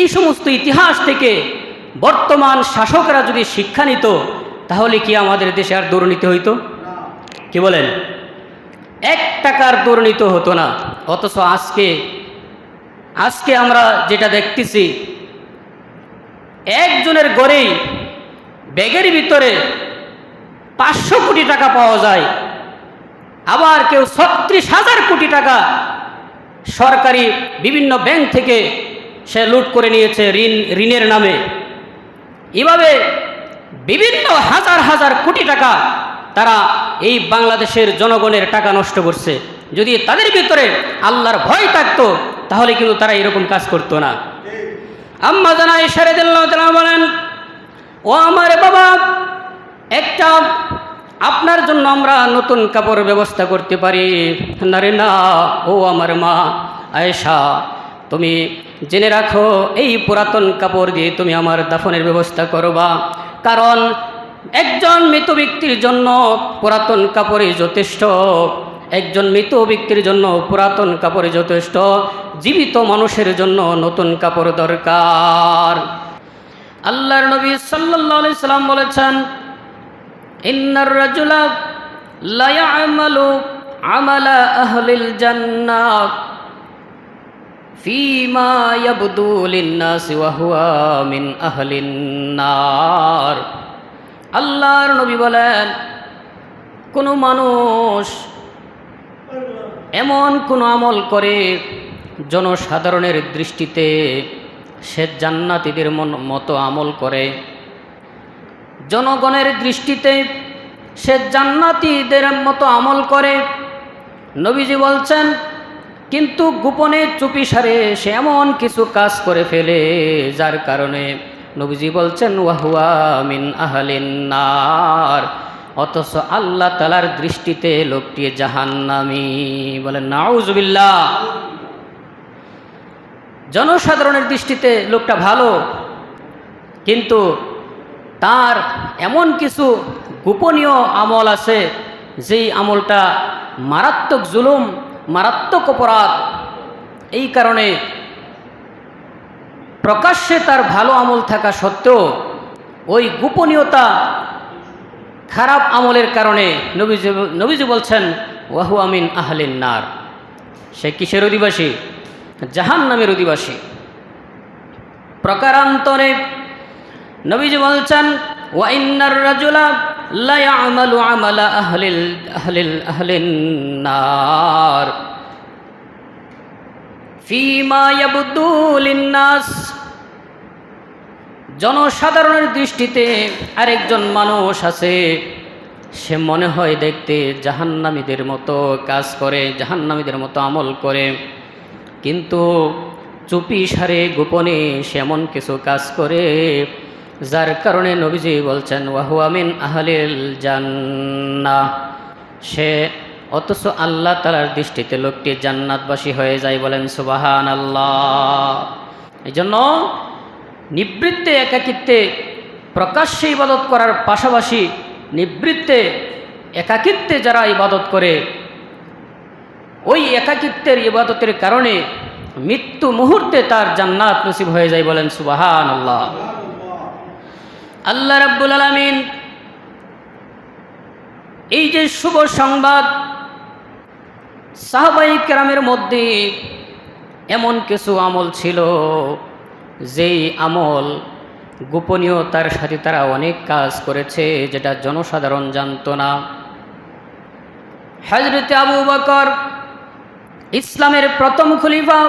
এই সমস্ত ইতিহাস থেকে বর্তমান শাসকরা যদি শিক্ষা নিত, তাহলে কি আমাদের দেশে আর দুর্নীতি হইতো? কি বলেন? এক টাকার দুর্নীতি হতো না। অথচ আজকে আজকে আমরা যেটা দেখতেছি, একজনের গড়েই ব্যাগের ভিতরে পাঁচশো কোটি টাকা পাওয়া যায়, আবার কেউ ছত্রিশ হাজার কোটি টাকা সরকারি বিভিন্ন ব্যাংক থেকে সে লুট করে নিয়েছে ঋণ, ঋণের নামে। এভাবে বিভিন্ন হাজার হাজার কোটি টাকা তারা এই বাংলাদেশের জনগণের টাকা নষ্ট করছে। যদি তাদের ভিতরে আল্লাহর ভয় থাকতো, তাহলে কিন্তু তারা এরকম কাজ করতো না। আম্মা জানা ইশারে বলেন, ও আমার বাবা, একটা আপনার জন্য আমরা নতুন কাপড় ব্যবস্থা করতে পারি। না রে না, ও আমার মা, আয়েশা, তুমি জেনে রাখো, এই পুরাতন কাপড় দিয়ে তুমি আমার দাফনের ব্যবস্থা করবা। কারণ একজন মৃত ব্যক্তির জন্য পুরাতন কাপড়ই যথেষ্ট। একজন মৃত ব্যক্তির জন্য পুরাতন কাপড়ই যথেষ্ট। জীবিত মানুষের জন্য নতুন কাপড় দরকার। আল্লাহর নবী আলাইহি সাল্লাম বলেছেন, ইন্নার রাজুলা লা ইয়ামালু আমালা আহলিল জান্নাহ আল্লাহর নবী বলেন, কোনো মানুষ এমন কোন আমল করে জনসাধারণের দৃষ্টিতে সে জান্নাতীদের মতো আমল করে। জনগণের দৃষ্টিতে সে জান্নাতীদের মতো আমল করে। নবীজি বলছেন কিন্তু গোপনে চুপি সারে সে এমন কিছু কাজ করে ফেলে, যার কারণে নবীজি বলছেন, ওয়াহুয়া মিন আহলিন নার অথচ আল্লাহ তালার দৃষ্টিতে লোকটি জাহান্নামি। বলেন নাউজুবিল্লাহ জনসাধারণের দৃষ্টিতে লোকটা ভালো, কিন্তু তার এমন কিছু গোপনীয় আমল আছে, যেই আমলটা মারাত্মক জুলুম মারাত্মক অপরাধ। এই কারণে প্রকাশ্যে তার ভালো আমল থাকা সত্ত্বেও ওই গোপনীয়তা খারাপ আমলের কারণে নবীজি নবীজি বলছেন, ওয়াহু আমিন আহলিন নার। সে কিসের অধিবাসী? জাহান নামের অধিবাসী। প্রকারান্তরে নবীজি বলছেন ওয়াইন্নার রাজুলা জনসাধারণের দৃষ্টিতে আরেকজন মানুষ আছে, সে মনে হয় দেখতে জাহান্নামীদের মতো কাজ করে, জাহান্নামীদের মতো আমল করে। কিন্তু চুপি সারে গোপনে সে এমন কিছু কাজ করে যার কারণে নবীজি বলছেন ওয়াহুয়ামিন আহলিল জান্না। সে অথচ আল্লাহ তালার দৃষ্টিতে লোকটি জান্নাতবাসী হয়ে যায় বলেন সুবাহান আল্লাহ এই জন্য নিবৃত্তে একাকিত্বে প্রকাশ্যে ইবাদত করার পাশাপাশি নিবৃত্তে একাকিত্বে যারা ইবাদত করে, ওই একাকিত্বের ইবাদতের কারণে মৃত্যু মুহূর্তে তার জান্নাত নসিব হয়ে যায় বলেন সুবাহান আল্লাহ আল্লাহ রাব্বুল আলমিন এই যে শুভ সংবাদ সাহাবাই কেরামের মধ্যে এমন কিছু আমল ছিল, যেই আমল গোপনীয়তার সাথে তারা অনেক কাজ করেছে, যেটা জনসাধারণ জানত না। হজরতে আবু বকর ইসলামের প্রথম খলিফা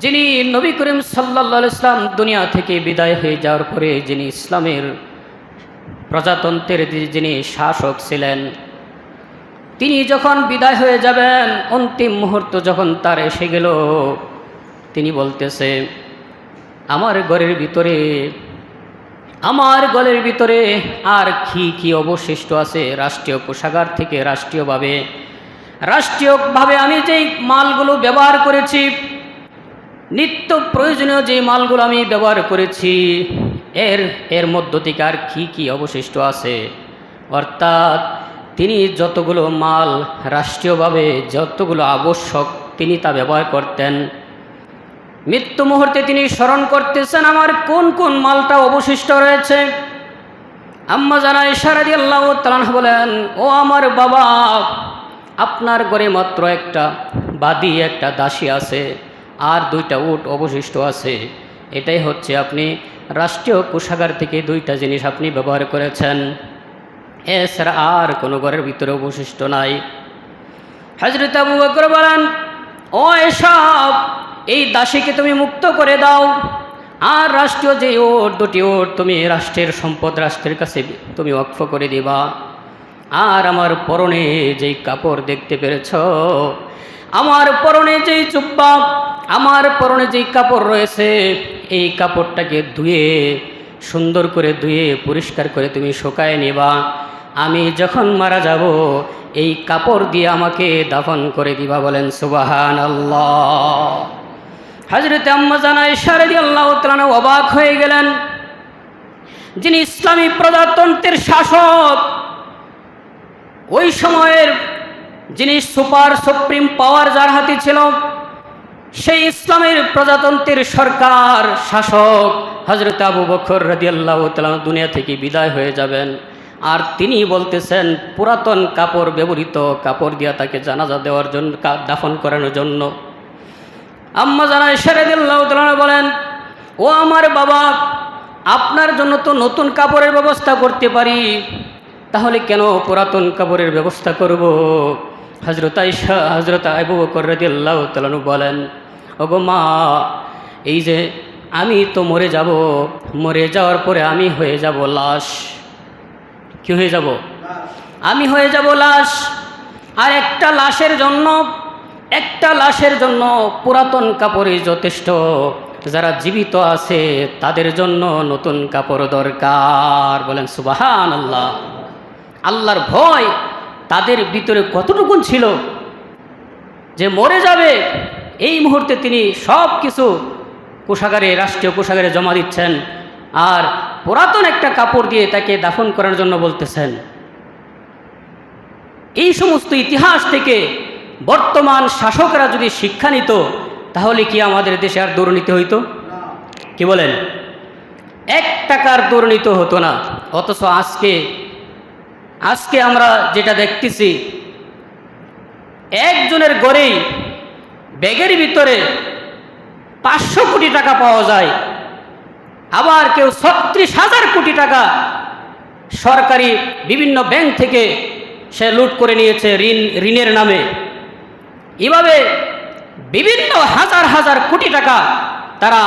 যিনি নবী করিম সাল্লা ইসলাম দুনিয়া থেকে বিদায় হয়ে যাওয়ার পরে যিনি ইসলামের প্রজাতন্ত্রের যিনি শাসক ছিলেন, তিনি যখন বিদায় হয়ে যাবেন, অন্তিম মুহূর্ত যখন তার এসে গেল, তিনি বলতেছে, আমার ঘরের ভিতরে, আমার গলের ভিতরে আর কি কি অবশিষ্ট আছে রাষ্ট্রীয় কোষাগার থেকে রাষ্ট্রীয়ভাবে? রাষ্ট্রীয়ভাবে আমি যেই মালগুলো ব্যবহার করেছি নিত্য প্রয়োজনীয় যে মালগুলো আমি ব্যবহার করেছি, এর এর মধ্য থেকে আর কী কী অবশিষ্ট আছে? অর্থাৎ তিনি যতগুলো মাল রাষ্ট্রীয়ভাবে যতগুলো আবশ্যক তিনি তা ব্যবহার করতেন। মৃত্যু মুহূর্তে তিনি স্মরণ করতেছেন আমার কোন কোন মালটা অবশিষ্ট রয়েছে? আম্মা জানা ইশারাদি আল্লাহ তালান বলেন, ও আমার বাবা, আপনার ঘরে মাত্র একটা বাদি, একটা দাসী আছে। আর দুইটা উট অবশিষ্ট আছে। এটাই হচ্ছে আপনি রাষ্ট্রীয় কোষাগার থেকে দুইটা জিনিস আপনি ব্যবহার করেছেন। এছাড়া আর কোনো ঘরের ভিতরে অবশিষ্ট নাই। হজরত আবু বকর বলেন, ও এসব, এই দাসীকে তুমি মুক্ত করে দাও। আর রাষ্ট্রীয় যে ওট দুটি ওট তুমি রাষ্ট্রের সম্পদ রাষ্ট্রের কাছে তুমি অক্ষ করে দিবা। আর আমার পরনে যেই কাপড় দেখতে পেরেছ আমার পরনে যেই চুব্বা, আমার পরনে যেই কাপড় রয়েছে, এই কাপড়টাকে ধুয়ে, সুন্দর করে ধুয়ে, পরিষ্কার করে তুমি শুকায় নেবা। আমি যখন মারা যাব, এই কাপড় দিয়ে আমাকে দাফন করে দিবা বলেন সুবাহান আল্লাহ হাজরত আম্মা জানায় সারদি আল্লাহ তালানো অবাক হয়ে গেলেন। যিনি ইসলামী প্রজাতন্ত্রের শাসক, ওই সময়ের যিনি সুপার সুপ্রিম পাওয়ার যার হাতে ছিল, সেই ইসলামের প্রজাতন্ত্রের সরকার, শাসক হজরত আবু বকর রাজি আল্লাহ দুনিয়া থেকে বিদায় হয়ে যাবেন। আর তিনি বলতেছেন, পুরাতন কাপড়, ব্যবহৃত কাপড় দিয়া তাকে জানাজা দেওয়ার জন্য দাফন করানোর জন্য। আম্মা জানায় সেরেদুল্লাহ বলেন, ও আমার বাবা, আপনার জন্য তো নতুন কাপড়ের ব্যবস্থা করতে পারি। তাহলে কেন পুরাতন কাপড়ের ব্যবস্থা করব? হজরত আইসা হজরত আবু বকর রাদিয়াল্লাহু তাআলা বলেন, ওগো মা, এই যে আমি তো মরে যাব, মরে যাওয়ার পরে আমি হয়ে যাব লাশ। কি হয়ে যাব? আমি হয়ে যাব লাশ। আর একটা লাশের জন্য, একটা লাশের জন্য পুরাতন কাপড়ই যথেষ্ট। যারা জীবিত আছে, তাদের জন্য নতুন কাপড় দরকার। বলেন সুবাহান আল্লাহ আল্লাহর ভয় তাদের ভিতরে কতটুকুন ছিল যে মরে যাবে, এই মুহূর্তে তিনি সব কিছু কোষাগারে, রাষ্ট্রীয় কোষাগারে জমা দিচ্ছেন আর পুরাতন একটা কাপড় দিয়ে তাকে দাফন করার জন্য বলতেছেন। এই সমস্ত ইতিহাস থেকে বর্তমান শাসকরা যদি শিক্ষা নিত, তাহলে কি আমাদের দেশে আর দুর্নীতি হইতো? কি বলেন? এক টাকার দুর্নীতি হতো না, অথচ আজকে আজকে আমরা যেটা দেখতেছি, একজনের গড়েই ব্যাগের ভিতরে পাঁচশো কোটি টাকা পাওয়া যায়, আবার কেউ ছত্রিশ হাজার কোটি টাকা সরকারি বিভিন্ন ব্যাংক থেকে সে লুট করে নিয়েছে ঋণ, ঋণের নামে। এভাবে বিভিন্ন হাজার হাজার কোটি টাকা তারা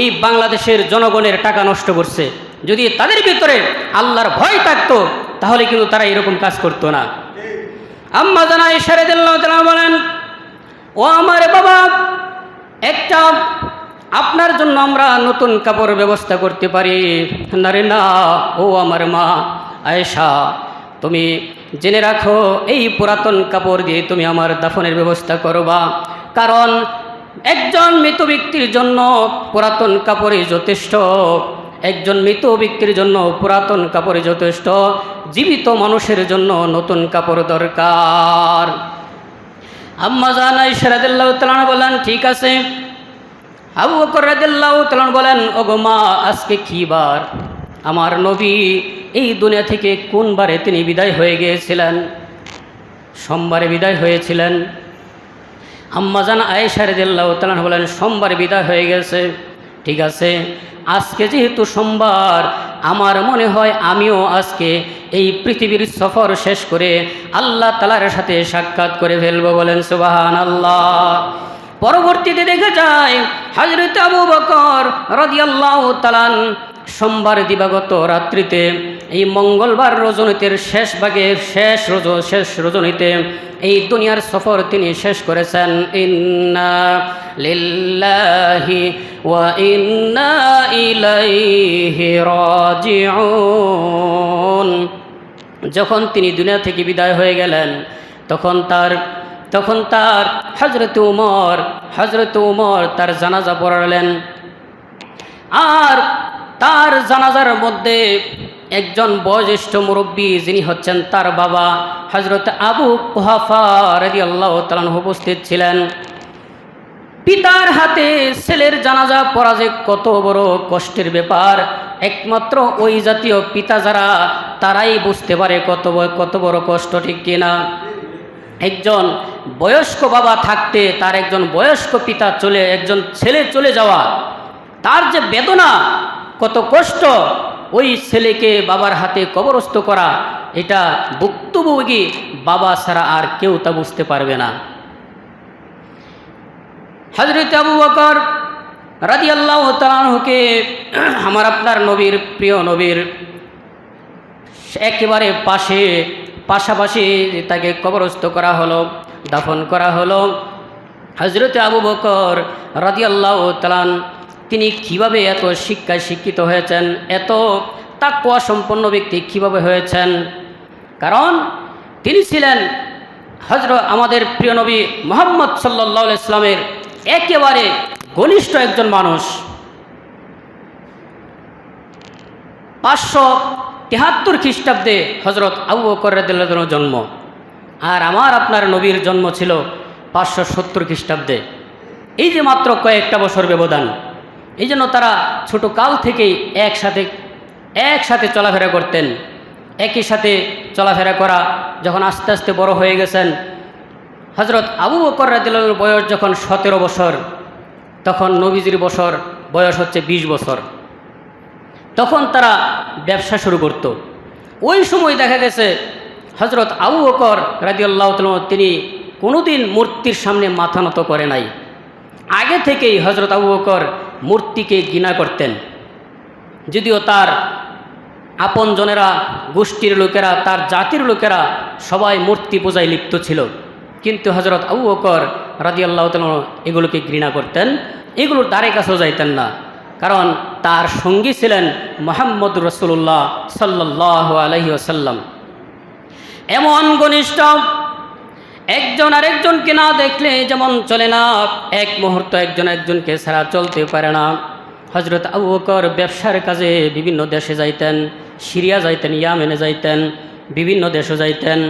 এই বাংলাদেশের জনগণের টাকা নষ্ট করছে। যদি তাদের ভিতরে আল্লাহর ভয় থাকতো তাহলে কিন্তু তারা এরকম কাজ করতো না। আম্মা জানা ইশারেদুল্লাহ বলেন, ও আমার বাবা, একটা আপনার জন্য আমরা নতুন কাপড় ব্যবস্থা করতে পারি। না রে, না, ও আমার মা আয়েশা, তুমি জেনে রাখো, এই পুরাতন কাপড় দিয়ে তুমি আমার দাফনের ব্যবস্থা করবা। কারণ একজন মৃত ব্যক্তির জন্য পুরাতন কাপড়ই যথেষ্ট। একজন মৃত ব্যক্তির জন্য পুরাতন কাপড় যথেষ্ট, জীবিত মানুষের জন্য নতুন কাপড় দরকার। আম্মা জানাই সেরাদুল্লাহ তালান বলেন ঠিক আছে। আবু বকর রাদিয়াল্লাহু তাআলা বলেন ওগো মা, আজকে কি বার? আমার নবী এই দুনিয়া থেকে কোন বারে তিনি বিদায় হয়ে গিয়েছিলেন? সোমবারে বিদায় হয়েছিলেন? আম্মাজান আয়েশা রাদিয়াল্লাহু তাআলা বলেন সোমবার বিদায় হয়ে গেছে। ঠিক আছে। আজকে যেহেতু সোমবার, আমার মনে হয় আমিও আজকে এই পৃথিবীর সফর শেষ করে আল্লাহ তালার সাথে সাক্ষাৎ করে ফেলব বলেন সুবাহান আল্লাহ পরবর্তীতে দেখা যায় হাজরত আবু বকর রদিয়াল্লাহ তালান সোমবার দিবাগত রাত্রিতে এই মঙ্গলবার রজনীতের শেষ ভাগে, শেষ রজ, শেষ রজনীতে এই দুনিয়ার সফর তিনি শেষ করেছেন। ইন্না লিল্লাহি ওয়া ইন্না ইলাইহি রাজিউন। যখন তিনি দুনিয়া থেকে বিদায় হয়ে গেলেন, তখন তার তখন তার হজরত উমর হজরত উমর তার জানাজা পড়ালেন। আর তার জানাজার মধ্যে একজন বয়োজ্যেষ্ঠ মুরব্বী যিনি হচ্ছেন তার বাবা হজরত আবু কুহাফা রদি আল্লাহ তালান উপস্থিত ছিলেন। পিতার হাতে ছেলের জানাজা পড়া যে কত বড় কষ্টের ব্যাপার, একমাত্র ওই জাতীয় পিতা যারা, তারাই বুঝতে পারে কত কত বড় কষ্ট, ঠিক কিনা একজন বয়স্ক বাবা থাকতে তার একজন বয়স্ক পিতা চলে, একজন ছেলে চলে যাওয়া, তার যে বেদনা, কত কষ্ট ওই ছেলেকে বাবার হাতে কবরস্থ করা, এটা ভুক্তভোগী বাবা ছাড়া আর কেউ তা বুঝতে পারবে না। হজরত আবু বকর রাজি আল্লাহ তালকে আমার আপনার নবীর প্রিয় নবীর, একেবারে পাশে, পাশাপাশি তাকে কবরস্থ করা হলো, দাফন করা হলো। হজরত আবু বকর রাজি আল্লাহ তালান তিনি কীভাবে এত শিক্ষায় শিক্ষিত হয়েছেন? এত তাকুয়া সম্পন্ন ব্যক্তি কীভাবে হয়েছেন? কারণ তিনি ছিলেন হজর আমাদের প্রিয় নবী মোহাম্মদ সাল্লাহ ইসলামের একেবারে ঘনিষ্ঠ একজন মানুষ। পাঁচশো তেহাত্তর খ্রিস্টাব্দে হজরত আবু বকর রাদিয়াল্লাহু জন্ম। আর আমার আপনার নবীর জন্ম ছিল পাঁচশো সত্তর খ্রিস্টাব্দে। এই যে মাত্র কয়েকটা বছর ব্যবধান। এই জন্য তারা ছোট কাল থেকেই একসাথে একসাথে চলাফেরা করতেন। একই সাথে চলাফেরা করা যখন আস্তে আস্তে বড় হয়ে গেছেন হজরত আবু বকর রাদিয়াল্লাহুর বয়স যখন সতেরো বছর, তখন নবীজির বছর বয়স হচ্ছে ২০ বছর। তখন তারা ব্যবসা শুরু করত। ওই সময় দেখা গেছে হজরত আবু বকর রাজিউল্লাহ তিনি কোনোদিন মূর্তির সামনে মাথা নত করে নাই। আগে থেকেই হজরত আবু বকর মূর্তিকে ঘৃণা করতেন। যদিও তার আপনজনেরা, গোষ্ঠীর লোকেরা, তার জাতির লোকেরা সবাই মূর্তি পূজায় লিপ্ত ছিল। কিন্তু হজরত আবু বকর রাজি আল্লাহ এগুলোকে ঘৃণা করতেন। এগুলোর দ্বারে কাছেও যাইতেন না। কারণ তার সঙ্গী ছিলেন মোহাম্মদ রসুল্লাহ সাল্লাহ আলহি আসাল্লাম এমন ঘনিষ্ঠ একজন আরেকজনকে না দেখলে যেমন চলে না। এক মুহূর্ত একজন একজনকে ছাড়া চলতে পারে না। হজরত আবু বকর ব্যবসার কাজে বিভিন্ন দেশে যাইতেন, সিরিয়া যাইতেন, ইয়ামেনে যাইতেন, বিভিন্ন দেশে যাইতেন।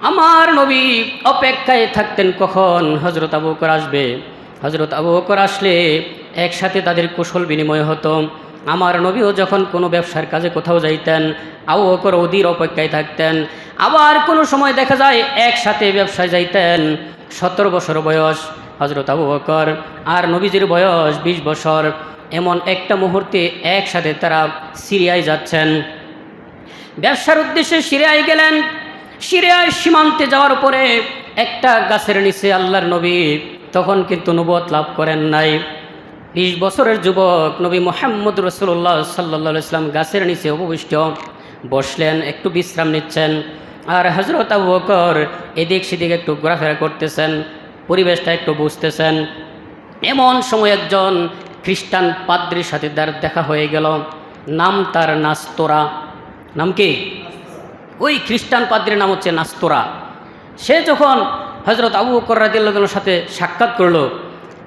আমার নবী অপেক্ষায় থাকতেন কখন হজরত আবু বকর আসবে? হজরত আবু বকর আসলে একসাথে তাদের কুশল বিনিময় হতো। আমার নবীও যখন কোনো ব্যবসার কাজে কোথাও যাইতেন, আবু বকর অধীর অপেক্ষায় থাকতেন। আবার কোনো সময় দেখা যায় একসাথে ব্যবসায় যাইতেন। সতেরো বছর বয়স হজরত আবু বকর। আর নবীজির বয়স ২০ বছর। এমন একটা মুহূর্তে একসাথে তারা সিরিয়ায় যাচ্ছেন। ব্যবসার উদ্দেশ্যে সিরিয়ায় গেলেন। সিরিয়ায় সীমান্তে যাওয়ার পরে একটা গাছের নিচে আল্লাহর নবী তখন কিন্তু নবত লাভ করেন নাই। বিশ বছরের যুবক নবী মোহাম্মদ রসুল্লাহ সাল্লা ইসলাম গাছের নিচে উপবিষ্ট বসলেন, একটু বিশ্রাম নিচ্ছেন। আর হজরত আবু বকর এদিক সেদিক একটু ঘোরাফেরা করতেছেন, পরিবেশটা একটু বুঝতেছেন। এমন সময় একজন খ্রিস্টান পাদ্রির সাথে তার দেখা হয়ে গেল, নাম তার নাস্তরা। নাম কি? ওই খ্রিস্টান পাদ্রির নাম হচ্ছে নাস্তরা। সে যখন হজরত আবু বকর রাদিল্লাহর সাথে সাক্ষাৎ করল,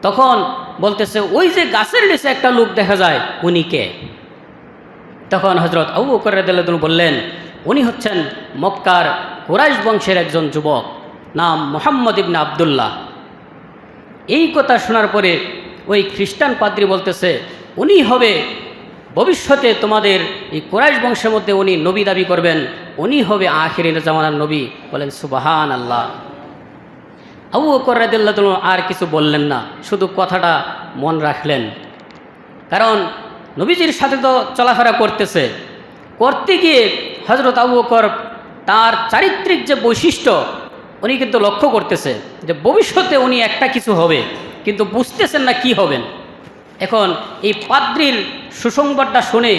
তখন বলতেছে, ওই যে গাছের নিচে একটা লোক দেখা যায়, উনি কে? তখন হজরত আবু বকর রাদিল্লাহ বললেন উনি হচ্ছেন মক্কার কুরাইশ বংশের একজন যুবক, নাম মোহাম্মদ ইবনে আবদুল্লাহ। এই কথা শোনার পরে ওই খ্রিস্টান পাদ্রী বলতেছে, উনি হবে, ভবিষ্যতে তোমাদের এই কোরাইশ বংশের মধ্যে উনি নবী দাবি করবেন, উনি হবে আখিরিন জামানার নবী। বলেন সুবাহান আল্লাহ আবু কর্রাদিল্লাহ আর কিছু বললেন না, শুধু কথাটা মন রাখলেন। কারণ নবীজির সাথে তো চলাফেরা করতেছে। করতে গিয়ে হজরত আবু বকর তার চারিত্রিক যে বৈশিষ্ট্য, উনি কিন্তু লক্ষ্য করতেছে যে ভবিষ্যতে উনি একটা কিছু হবে, কিন্তু বুঝতেছেন না কি হবেন। এখন এই পাদ্রির সুসংবাদটা শুনে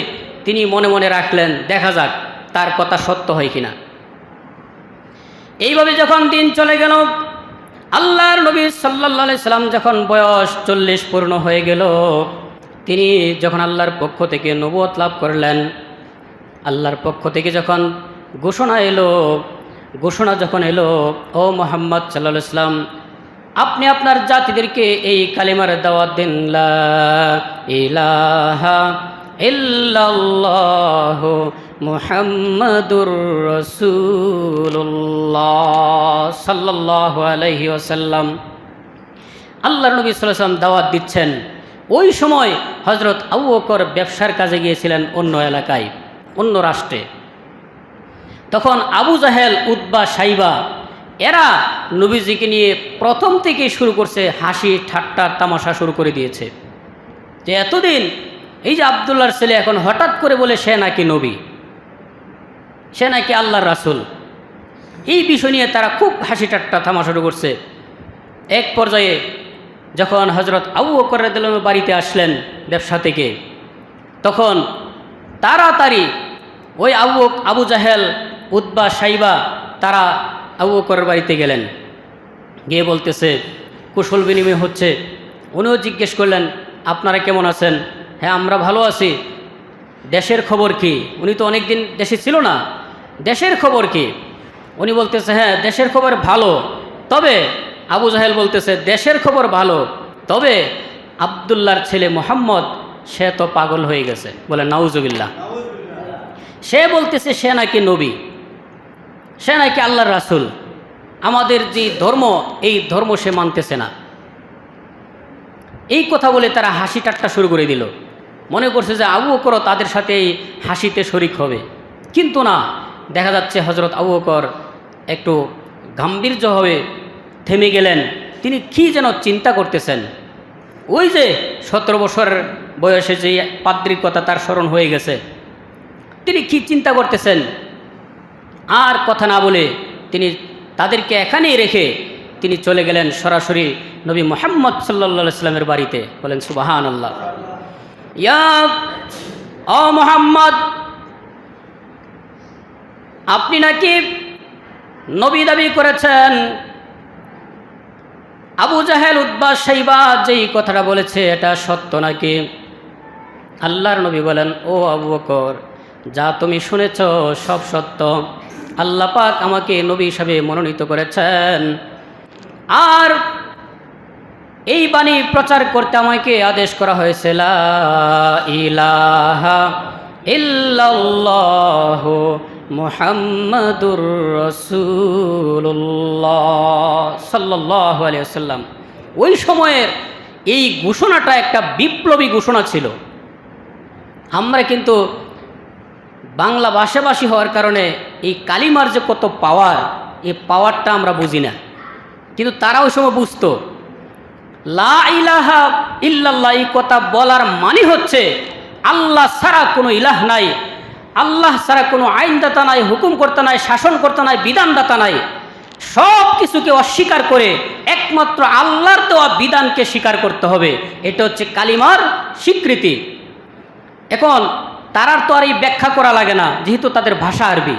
তিনি মনে মনে রাখলেন, দেখা যাক তার কথা সত্য হয় কিনা। এইভাবে যখন দিন চলে গেল, আল্লাহর নবী সাল্লাহ সাল্লাম যখন বয়স চল্লিশ পূর্ণ হয়ে গেল, তিনি যখন আল্লাহর পক্ষ থেকে নবত লাভ করলেন আল্লাহর পক্ষ থেকে যখন ঘোষণা এলো, ঘোষণা যখন এলো, ও মোহাম্মদ সাল্লাহ ইসলাম আপনি আপনার জাতিদেরকে এই কালিমার দাওয়াত দিন মুহাম্মাদুর রাসূলুল্লাহ সাল্লাল্লাহু আলাইহি ওয়াসাল্লাম। আল্লাহ নবী সাল্লাম দাওয়াত দিচ্ছেন। ওই সময় হজরত আবু বকর ব্যবসার কাজে গিয়েছিলেন অন্য এলাকায়। অন্য রাষ্ট্রে। তখন আবু জাহেল উদ্বা সাইবা, এরা নবীজিকে নিয়ে প্রথম থেকে শুরু করছে হাসি, ঠাট্টার তামাশা শুরু করে দিয়েছে। যে এতদিন এই যে আবদুল্লাহর ছেলে এখন হঠাৎ করে বলে, সে নাকি নবী? সে নাকি আল্লাহর রাসুল? এই বিষয় নিয়ে তারা খুব হাসি, ঠাট্টা থামা শুরু করছে। এক পর্যায়ে যখন হজরত আবু রাদিয়াল্লাহু বাড়িতে আসলেন ব্যবসা থেকে, তখন তাড়াতাড়ি ওই আবু আবু জাহেল উদ্বা সাইবা তারা আবু বকরের বাড়িতে গেলেন। গিয়ে বলতেছে, কুশল বিনিময় হচ্ছে। উনিও জিজ্ঞেস করলেন, আপনারা কেমন আছেন? হ্যাঁ আমরা ভালো আছি। দেশের খবর কি? উনি তো অনেক দিন দেশে ছিল না। দেশের খবর কি? উনি বলতেছে হ্যাঁ দেশের খবর ভালো। তবে, আবু জাহেল বলতেছে, দেশের খবর ভালো। তবে আবদুল্লার ছেলে মোহাম্মদ সে তো পাগল হয়ে গেছে। বলে, নাউজুবিল্লাহ। সে বলতেছে, সে নাকি নবী, সে নাকি আল্লাহর রাসুল। আমাদের যে ধর্ম, এই ধর্ম সে মানতেছে না। এই কথা বলে তারা হাসি ঠাট্টা শুরু করে দিল। মনে করছে যে আবু বকরও তাদের সাথে হাসিতে শরিক হবে। কিন্তু না, দেখা যাচ্ছে হজরত আবু বকর একটু গাম্ভীর্যভাবে থেমে গেলেন। তিনি কি যেন চিন্তা করতেছেন। ওই যে সতেরো বছরের বয়সে যে পাদ্রির কথা তার স্মরণ হয়ে গেছে। তিনি কি চিন্তা করতেছেন? আর কথা না বলে তিনি তাদেরকে এখানেই রেখে তিনি চলে গেলেন সরাসরি নবী মোহাম্মদ সাল্লা সাল্লামের বাড়িতে। বলেন সুবাহান আল্লাহ ইয়া ও মোহাম্মদ, আপনি নাকি নবী দাবি করেছেন? আবু জাহেল উদ্বাস সাইবা যেই কথাটা বলেছে, এটা সত্য নাকি? আল্লাহর নবী বলেন, ও আবু বকর, যা তুমি শুনেছ সব সত্য। আল্লাহ পাক আমাকে নবী হিসাবে মনোনীত করেছেন। আর এই বাণী প্রচার করতে আমাকে আদেশ করা হয়েছে মুহাম্মাদুর রাসূলুল্লাহ সাল্লাল্লাহু আলাইহি ওয়াসাল্লাম। ওই সময়ের এই ঘোষণাটা একটা বিপ্লবী ঘোষণা ছিল। আমরা কিন্তু বাংলা ভাষাভাষী হওয়ার কারণে এই কালিমার যে কত পাওয়ার এই পাওয়ারটা আমরা বুঝি না। কিন্তু তারা ওই সময় বুঝতো। লা ইলাহা ইল্লাল্লাহ এই কথা বলার মানে হচ্ছে আল্লাহ ছাড়া কোনো ইলাহ নাই, আল্লাহ ছাড়া কোনো আইনদাতা নাই হুকুম করতে নাই শাসন করতে নাই, বিধানদাতা নাই। সব কিছুকে অস্বীকার করে একমাত্র আল্লাহর দেওয়া বিধানকে স্বীকার করতে হবে। এটা হচ্ছে কালিমার স্বীকৃতি। এখন তারার তো আর এই ব্যাখ্যা করা লাগে না, যেহেতু তাদের ভাষা আরবি।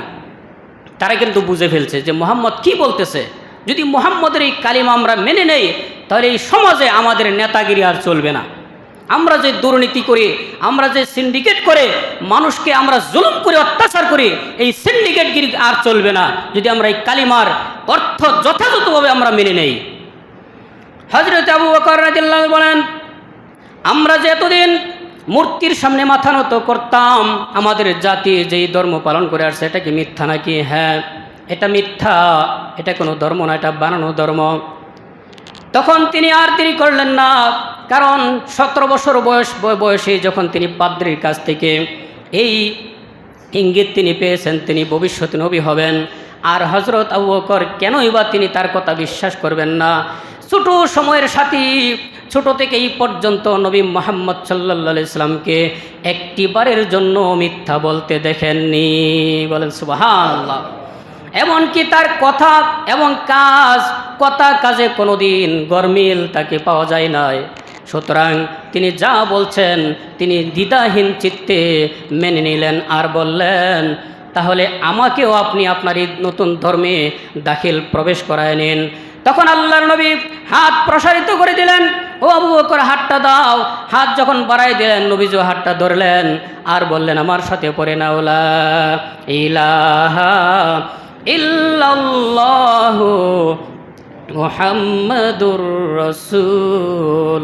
তারা কিন্তু বুঝে ফেলছে যে মোহাম্মদ কি বলতেছে। যদি মোহাম্মদের এই কালিমা আমরা মেনে নেই, তাহলে এই সমাজে আমাদের নেতাগিরি আর চলবে না। আমরা যে দুর্নীতি করি, আমরা যে সিন্ডিকেট করে, মানুষকে আমরা জুলুম করে, অত্যাচার করি, এই সিন্ডিকেটগিরি আর চলবে না, যদি আমরা এই কালিমার অর্থ যথাযথভাবে আমরা মেনে নেই। হজরত আবু বকর বলেন, আমরা যে এতদিন মূর্তির সামনে মাথা নত করতাম। আমাদের জাতি যেই ধর্ম পালন করে আসছে, এটা কি মিথ্যা নাকি? হ্যাঁ এটা মিথ্যা। এটা কোনো ধর্ম না, এটা বানানো ধর্ম। তখন তিনি আর তিনি করলেন না, কারণ সতেরো বছর বয়স, বয়- বয়সে যখন তিনি পাদ্রির কাছ থেকে এই ইঙ্গিত তিনি পেয়েছেন, তিনি ভবিষ্যতে নবী হবেন। আর হজরত আবু বকর কেনই বা তিনি তার কথা বিশ্বাস করবেন না? ছোটো সময়ের সাথী ছোট থেকে এই পর্যন্ত নবী মোহাম্মদ সাল্লা ইসলামকে একটিবারের জন্য মিথ্যা বলতে দেখেননি। বলেন সুবাহান্লাহ এমনকি তার কথা এবং কাজ, কথা কাজে কোনোদিন গরমিল তাকে পাওয়া যায় নাই। সুতরাং তিনি যা বলছেন, তিনি দ্বিধাহীন চিত্তে মেনে নিলেন আর বললেন, তাহলে আমাকেও আপনি আপনার এই নতুন ধর্মে দাখিল প্রবেশ করায় নিন। তখন আল্লাহর নবী হাত প্রসারিত করে দিলেন। ও আবু বকর, হাতটা দাও। হাত যখন বাড়াই দিলেন নবীজু হাতটা ধরলেন আর বললেন, আমার সাথে পড়ে নাওলা ইলাহা ইল্লাল্লাহু মুহাম্মাদুর রাসূলুল্লাহ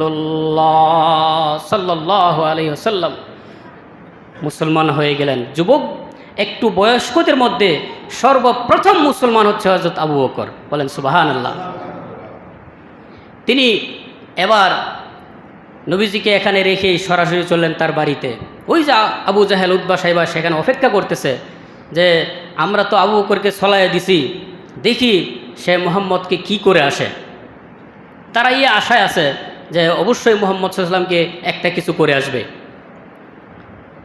সাল্লাল্লাহু আলাইহি মুসলমান হয়ে গেলেন। যুবক, একটু বয়স্কদের মধ্যে সর্বপ্রথম মুসলমান হচ্ছে হজরত আবু বকর। বলেন সুবাহান আল্লাহ তিনি এবার নবীজিকে এখানে রেখেই সরাসরি চললেন তার বাড়িতে। ওই যে আবু জাহেল উদ্বা সাহেবা সেখানে অপেক্ষা করতেছে যে, আমরা তো আবু বকরকে ছলাইয়ে দিছি, দেখি সে মোহাম্মদকে কি করে আসে? তারা ইয়ে আশায় আছে যে, অবশ্যই মোহাম্মদ সাল্লামকে একটা কিছু করে আসবে।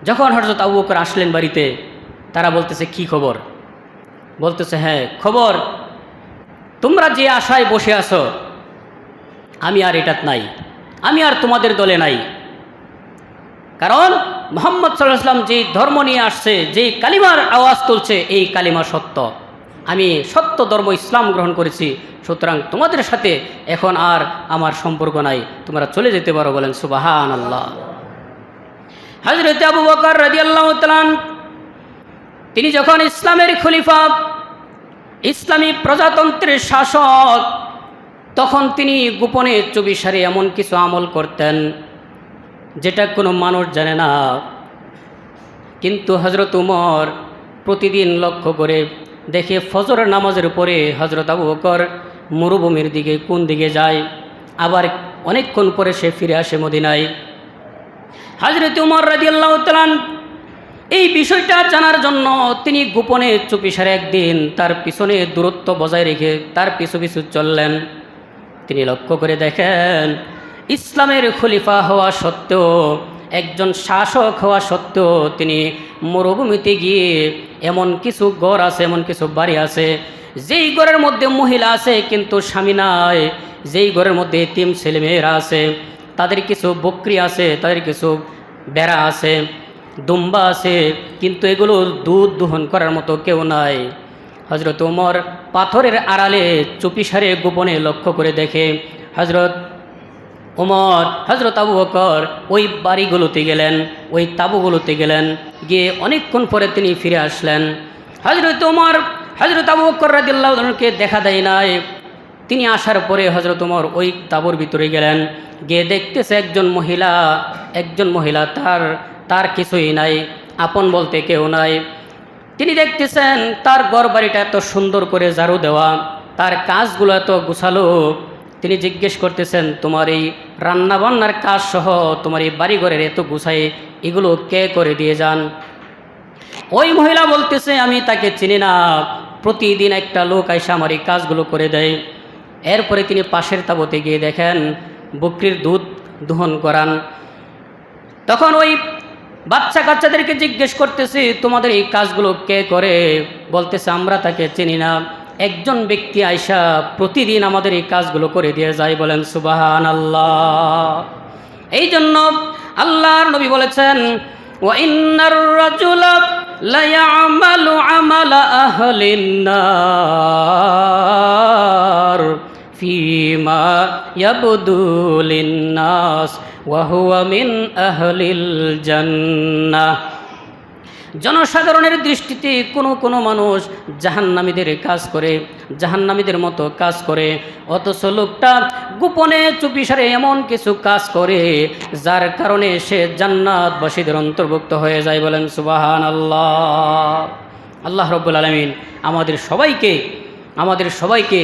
যখন হজরত আবু বকর আসলেন বাড়িতে, তারা বলতেছে, কি খবর? বলতেছে হ্যাঁ খবর, তোমরা যে আশায় বসে আছো আমি আর এটাত নাই। আমি আর তোমাদের দলে নাই। কারণ মোহাম্মদ সাল্লাহ সাল্লাম যে ধর্ম নিয়ে আসছে যেই কালিমার আওয়াজ তুলছে, এই কালিমা সত্য। আমি সত্য ধর্ম ইসলাম গ্রহণ করেছি, সুতরাং তোমাদের সাথে এখন আর আমার সম্পর্ক নাই। তোমরা চলে যেতে পারো বলেন সুবাহান আল্লাহ হজরত আবু বকর রাজি আল্লাহ তিনি যখন ইসলামের খলিফা, ইসলামী প্রজাতন্ত্রের শাসক তখন তিনি গোপনে চবিসারে এমন কিছু আমল করতেন, যেটা কোনো মানুষ জানে না। কিন্তু হজরত উমর প্রতিদিন লক্ষ্য করে দেখে ফজর নামাজের পরে হজরত আবু বকর মরুভূমির দিকে কোন দিকে যায়, আবার অনেকক্ষণ পরে সে ফিরে আসে মদিনায়। হজরত উমর রাজি আল্লাহ এই বিষয়টা জানার জন্য তিনি গোপনে চুপিসারে একদিন তার পিছনে দূরত্ব বজায় রেখে তার পিছু পিছু চললেন। তিনি লক্ষ্য করে দেখেন, ইসলামের খলিফা হওয়া সত্ত্বেও, একজন শাসক হওয়া সত্ত্বেও তিনি মরুভূমিতে গিয়ে এমন কিছু ঘর আছে, এমন কিছু বাড়ি আছে, যেই ঘরের মধ্যে মহিলা আছে কিন্তু স্বামী নাই, যেই ঘরের মধ্যে তিম ছেলেমেয়েরা আছে, তাদের কিছু বকরি আছে, তাদের কিছু বেড়া আছে, দুম্বা আছে, কিন্তু এগুলো দুধ দোহন করার মতো কেউ নাই। হজরত উমর পাথরের আড়ালে চুপিসারে গোপনে লক্ষ্য করে দেখে হজরত উমর হজরত আবু বকর, ওই বাড়িগুলোতে গেলেন, ওই তাবুগুলোতে গেলেন, গিয়ে অনেকক্ষণ পরে তিনি ফিরে আসলেন। হজরত উমর হজরত আবু বকর রাজিল্লাহকে দেখা দেয় নাই। তিনি আসার পরে হজরত উমর ওই তাবুর ভিতরে গেলেন। গিয়ে দেখতেছে একজন মহিলা একজন মহিলা তার তার কিছুই নাই, আপন বলতে কেউ নাই। তিনি দেখতেছেন তার গড় বাড়িটা এত সুন্দর করে ঝাড়ু দেওয়া, তার কাজগুলো এত গুছালো। তিনি জিজ্ঞেস করতেছেন, তোমার এই রান্নাবান্নার কাজ সহ তোমার এই বাড়িঘরের এত গুছাই এগুলো কে করে দিয়ে যান? ওই মহিলা বলতেছে, আমি তাকে চিনি না, প্রতিদিন একটা লোক আইসা আমার এই কাজগুলো করে দেয়। এরপরে তিনি পাশের তাবতে গিয়ে দেখেন, বকরির দুধ দহন করান। তখন ওই বাচ্চা কাচ্চাদেরকে জিজ্ঞেস করতেছি, তোমাদের এই কাজগুলো কে করে? বলতেছে, আমরা তাকে চিনি না। একজন ব্যক্তি আয়সা প্রতিদিন আমাদের এই কাজগুলো করে দিয়ে যায়। বলেন সুবাহান আল্লাহ এই জন্য আল্লাহর নবী বলেছেন রাজুলা আমালা ফিমা ইয়াবুদুলিন্নাস জনসাধারণের দৃষ্টিতে কোনো কোনো মানুষ জাহান্নামীদের কাজ করে, জাহান্নামীদের মতো কাজ করে, অথচ লোকটা গোপনে চুপিসারে এমন কিছু কাজ করে, যার কারণে সে জান্নাতবাসীদের অন্তর্ভুক্ত হয়ে যায় বলেন সুবাহান আল্লাহ আল্লাহ রব্বুল আলমিন আমাদের সবাইকে আমাদের সবাইকে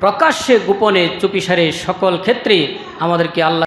প্রকাশ্যে গোপনে চুপিসারে সকল ক্ষেত্রে আমাদেরকে আল্লাহ